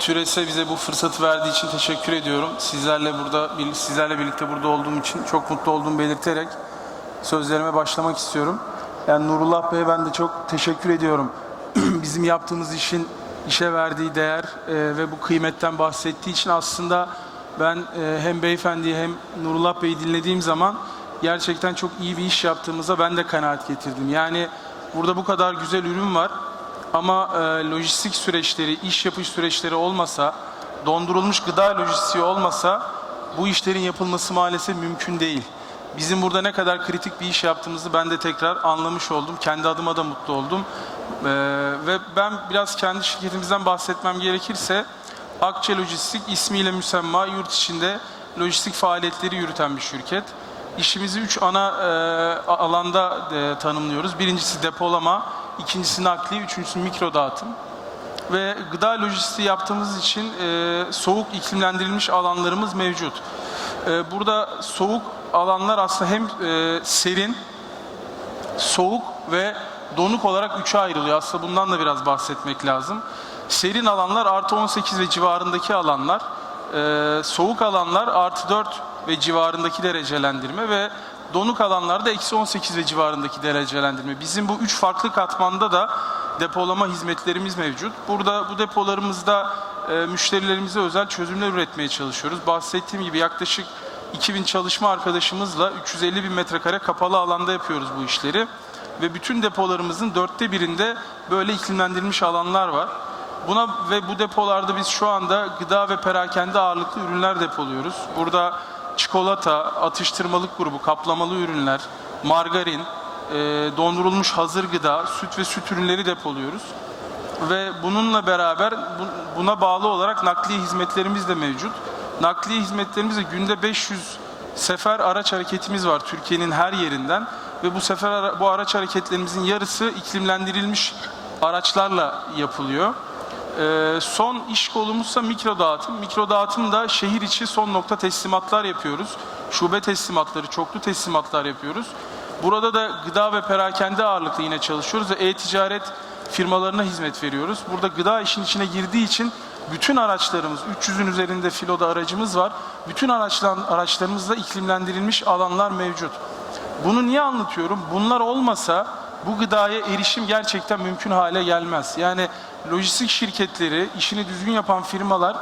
Türes'e bize bu fırsatı verdiği için teşekkür ediyorum. Sizlerle burada sizlerle birlikte burada olduğum için çok mutlu olduğumu belirterek sözlerime başlamak istiyorum. Yani Nurullah Bey'e ben de çok teşekkür ediyorum. Bizim yaptığımız işin işe verdiği değer e, ve bu kıymetten bahsettiği için aslında ben e, hem beyefendiyi hem Nurullah Bey'i dinlediğim zaman gerçekten çok iyi bir iş yaptığımıza ben de kanaat getirdim. Yani burada bu kadar güzel ürün var ama e, lojistik süreçleri, iş yapış süreçleri olmasa, dondurulmuş gıda lojistiği olmasa bu işlerin yapılması maalesef mümkün değil. Bizim burada ne kadar kritik bir iş yaptığımızı ben de tekrar anlamış oldum. Kendi adıma da mutlu oldum. Ee, ve ben biraz kendi şirketimizden bahsetmem gerekirse Akçe Lojistik ismiyle müsemma yurt içinde lojistik faaliyetleri yürüten bir şirket. İşimizi üç ana e, alanda e, tanımlıyoruz. Birincisi depolama, ikincisi nakli, üçüncüsü mikro dağıtım ve gıda lojistiği yaptığımız için e, soğuk iklimlendirilmiş alanlarımız mevcut. E, burada soğuk alanlar aslında hem e, serin, soğuk ve donuk olarak üçe ayrılıyor. Aslında bundan da biraz bahsetmek lazım. Serin alanlar artı 18 ve civarındaki alanlar, e, soğuk alanlar artı 4 ve civarındaki derecelendirme ve donuk alanlarda eksi 18 ve civarındaki derecelendirme. Bizim bu üç farklı katmanda da depolama hizmetlerimiz mevcut. Burada bu depolarımızda e, müşterilerimize özel çözümler üretmeye çalışıyoruz. Bahsettiğim gibi yaklaşık 2000 çalışma arkadaşımızla 350 bin metrekare kapalı alanda yapıyoruz bu işleri. Ve bütün depolarımızın dörtte birinde böyle iklimlendirilmiş alanlar var. Buna ve bu depolarda biz şu anda gıda ve perakende ağırlıklı ürünler depoluyoruz. Burada çikolata, atıştırmalık grubu, kaplamalı ürünler, margarin, e, dondurulmuş hazır gıda, süt ve süt ürünleri depoluyoruz. Ve bununla beraber bu- buna bağlı olarak nakliye hizmetlerimiz de mevcut. Nakliye hizmetlerimizde günde 500 sefer araç hareketimiz var Türkiye'nin her yerinden ve bu sefer bu araç hareketlerimizin yarısı iklimlendirilmiş araçlarla yapılıyor. Ee, son iş kolumuzsa mikro dağıtım. Mikro dağıtım da şehir içi son nokta teslimatlar yapıyoruz. Şube teslimatları, çoklu teslimatlar yapıyoruz. Burada da gıda ve perakende ağırlıklı yine çalışıyoruz ve e-ticaret firmalarına hizmet veriyoruz. Burada gıda işin içine girdiği için bütün araçlarımız, 300'ün üzerinde filoda aracımız var. Bütün araçlar, araçlarımızda iklimlendirilmiş alanlar mevcut. Bunu niye anlatıyorum? Bunlar olmasa bu gıdaya erişim gerçekten mümkün hale gelmez. Yani lojistik şirketleri, işini düzgün yapan firmalar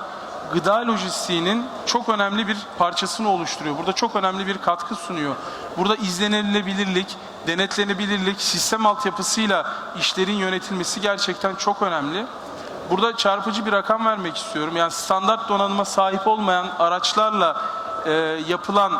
gıda lojistiğinin çok önemli bir parçasını oluşturuyor. Burada çok önemli bir katkı sunuyor. Burada izlenilebilirlik, denetlenebilirlik, sistem altyapısıyla işlerin yönetilmesi gerçekten çok önemli. Burada çarpıcı bir rakam vermek istiyorum. Yani standart donanıma sahip olmayan araçlarla e, yapılan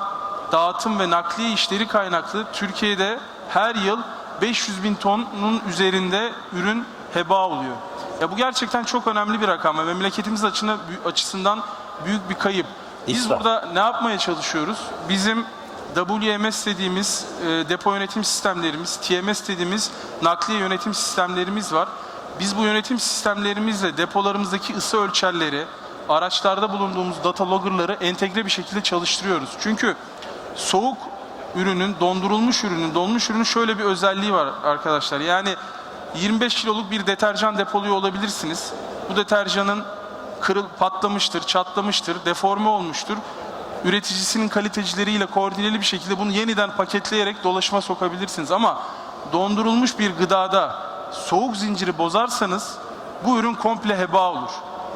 dağıtım ve nakliye işleri kaynaklı Türkiye'de her yıl 500 bin tonun üzerinde ürün heba oluyor. Ya bu gerçekten çok önemli bir rakam ve memleketimiz açına, açısından büyük bir kayıp. Biz İsraf. burada ne yapmaya çalışıyoruz? Bizim WMS dediğimiz e, depo yönetim sistemlerimiz, TMS dediğimiz nakliye yönetim sistemlerimiz var. Biz bu yönetim sistemlerimizle depolarımızdaki ısı ölçerleri, araçlarda bulunduğumuz data logger'ları entegre bir şekilde çalıştırıyoruz. Çünkü soğuk ürünün, dondurulmuş ürünün, donmuş ürünün şöyle bir özelliği var arkadaşlar. Yani 25 kiloluk bir deterjan depoluyor olabilirsiniz. Bu deterjanın kırıl, patlamıştır, çatlamıştır, deforme olmuştur. Üreticisinin kalitecileriyle koordineli bir şekilde bunu yeniden paketleyerek dolaşıma sokabilirsiniz. Ama dondurulmuş bir gıdada soğuk zinciri bozarsanız bu ürün komple heba olur.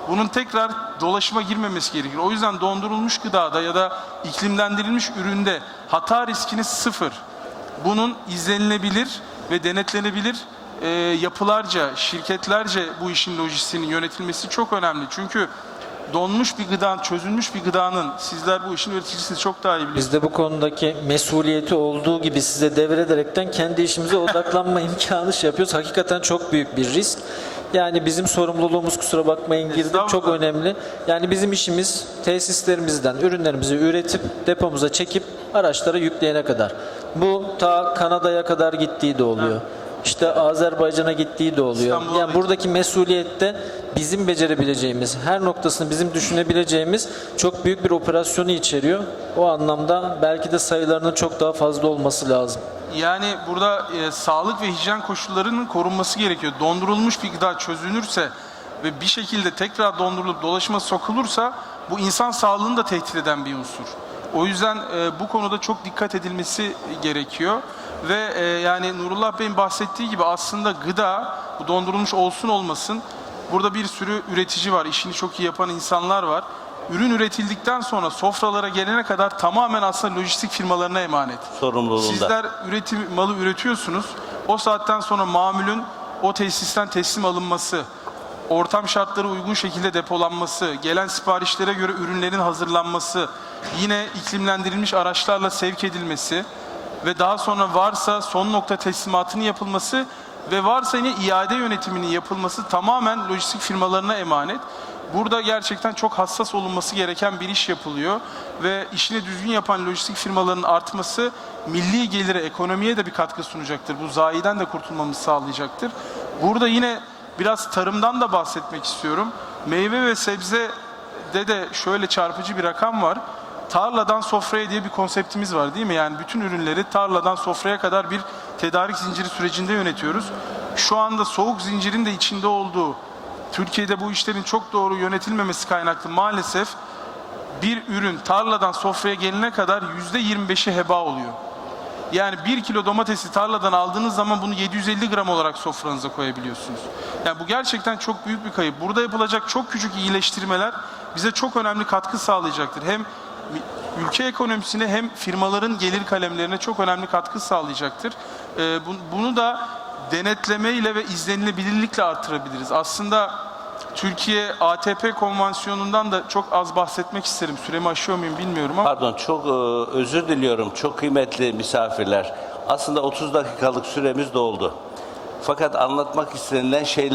Bunun tekrar dolaşıma girmemesi gerekir. O yüzden dondurulmuş gıdada ya da iklimlendirilmiş üründe hata riskiniz sıfır. Bunun izlenilebilir ve denetlenebilir e, yapılarca, şirketlerce bu işin lojistiğinin yönetilmesi çok önemli. Çünkü donmuş bir gıda, çözülmüş bir gıdanın sizler bu işin üreticisiniz çok daha iyi biliyorsunuz. Biz bu konudaki mesuliyeti olduğu gibi size devrederekten kendi işimize odaklanma imkanı şey yapıyoruz. Hakikaten çok büyük bir risk. Yani bizim sorumluluğumuz kusura bakmayın girdik çok önemli. Yani bizim işimiz tesislerimizden ürünlerimizi üretip depomuza çekip araçlara yükleyene kadar. Bu ta Kanada'ya kadar gittiği de oluyor. İşte Azerbaycan'a gittiği de oluyor. İstanbul'a Yani da- buradaki mesuliyette bizim becerebileceğimiz, her noktasını bizim düşünebileceğimiz çok büyük bir operasyonu içeriyor. O anlamda belki de sayılarının çok daha fazla olması lazım. Yani burada e, sağlık ve hijyen koşullarının korunması gerekiyor. Dondurulmuş bir gıda çözünürse ve bir şekilde tekrar dondurulup dolaşıma sokulursa bu insan sağlığını da tehdit eden bir unsur. O yüzden e, bu konuda çok dikkat edilmesi gerekiyor ve e, yani Nurullah Bey'in bahsettiği gibi aslında gıda bu dondurulmuş olsun olmasın burada bir sürü üretici var, işini çok iyi yapan insanlar var. Ürün üretildikten sonra sofralara gelene kadar tamamen aslında lojistik firmalarına emanet. Sorumluluğunda. Sizler üretim malı üretiyorsunuz. O saatten sonra mamulün o tesisten teslim alınması, ortam şartları uygun şekilde depolanması, gelen siparişlere göre ürünlerin hazırlanması, yine iklimlendirilmiş araçlarla sevk edilmesi ve daha sonra varsa son nokta teslimatının yapılması ve varsa yine iade yönetiminin yapılması tamamen lojistik firmalarına emanet. Burada gerçekten çok hassas olunması gereken bir iş yapılıyor ve işini düzgün yapan lojistik firmaların artması milli gelire, ekonomiye de bir katkı sunacaktır. Bu zayiden de kurtulmamızı sağlayacaktır. Burada yine biraz tarımdan da bahsetmek istiyorum. Meyve ve sebze de de şöyle çarpıcı bir rakam var. Tarladan sofraya diye bir konseptimiz var değil mi? Yani bütün ürünleri tarladan sofraya kadar bir tedarik zinciri sürecinde yönetiyoruz. Şu anda soğuk zincirin de içinde olduğu Türkiye'de bu işlerin çok doğru yönetilmemesi kaynaklı maalesef bir ürün tarladan sofraya gelene kadar yüzde 25'i heba oluyor. Yani bir kilo domatesi tarladan aldığınız zaman bunu 750 gram olarak sofranıza koyabiliyorsunuz. Yani bu gerçekten çok büyük bir kayıp. Burada yapılacak çok küçük iyileştirmeler bize çok önemli katkı sağlayacaktır. Hem ülke ekonomisine hem firmaların gelir kalemlerine çok önemli katkı sağlayacaktır. Ee, bu- bunu da denetlemeyle ve izlenilebilirlikle artırabiliriz. Aslında Türkiye ATP konvansiyonundan da çok az bahsetmek isterim. Süremi aşıyor muyum bilmiyorum ama Pardon çok e, özür diliyorum. Çok kıymetli misafirler. Aslında 30 dakikalık süremiz doldu. Fakat anlatmak istenilen şeyler